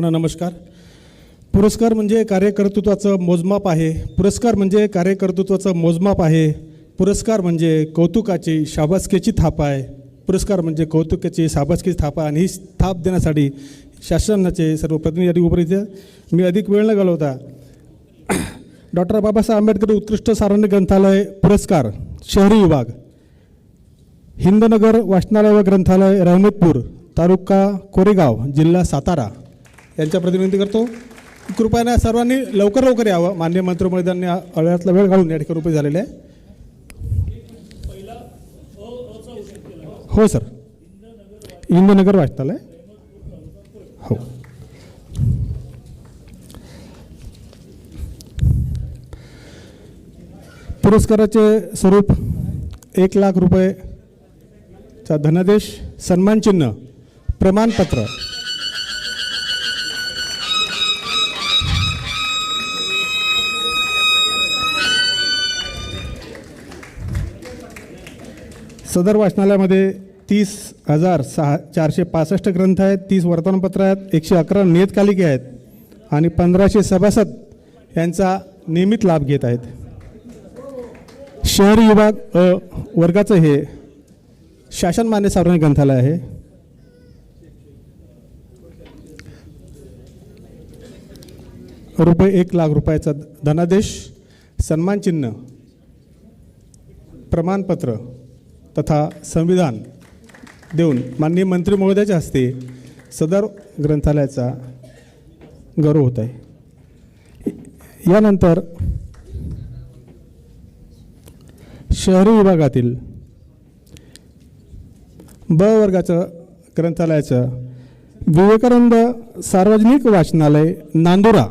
सर्वांना नमस्कार. पुरस्कार म्हणजे कार्यकर्तृत्वाचं मोजमाप आहे. पुरस्कार म्हणजे कार्यकर्तृत्वाचं मोजमाप आहे. पुरस्कार म्हणजे कौतुकाची शाबासकीची थाप आहे. पुरस्कार म्हणजे कौतुकाची शाबासकीची थाप आहे. आणि ही थाप देण्यासाठी शासनाचे सर्व प्रतिनिधी उपरित मी अधिक वेळ न घालवता डॉक्टर बाबासाहेब आंबेडकर उत्कृष्ट सारण्य ग्रंथालय पुरस्कार शहरी विभाग. हिंदनगर वाचनालय व ग्रंथालय रहमतपूर तालुका कोरेगाव जिल्हा सातारा. यांच्या प्रतिनिधी करतो. कृपया सर्वांनी लवकर लवकर यावं. मान्य मंत्रिमंडळांनी अळ्यातला वेळ घालून या ठिकाणी रुपये झालेले आहे हो सर. इंदनगर वाचनालय हो. पुरस्काराचे स्वरूप एक लाख रुपयेचा धनादेश सन्मानचिन्ह प्रमाणपत्र. सदर वाचनालयामध्ये तीस हजार सहा चारशे पासष्ट ग्रंथ आहेत तीस वर्तमानपत्र आहेत एकशे अकरा नियतकालिके आहेत आणि पंधराशे सभासद यांचा नियमित लाभ घेत आहेत. शहरी विभाग अ वर्गाचं हे शासनमान्य सार्वजनिक ग्रंथालय आहे. रुपये एक लाख रुपयाचा धनादेश सन्मानचिन्ह प्रमाणपत्र तथा संविधान देऊन माननीय मंत्री महोदयाच्या हस्ते सदर ग्रंथालयाचा गौरव होत आहे. यानंतर शहरी विभागातील ब वर्गाचं ग्रंथालयाचं विवेकानंद सार्वजनिक वाचनालय नांदुरा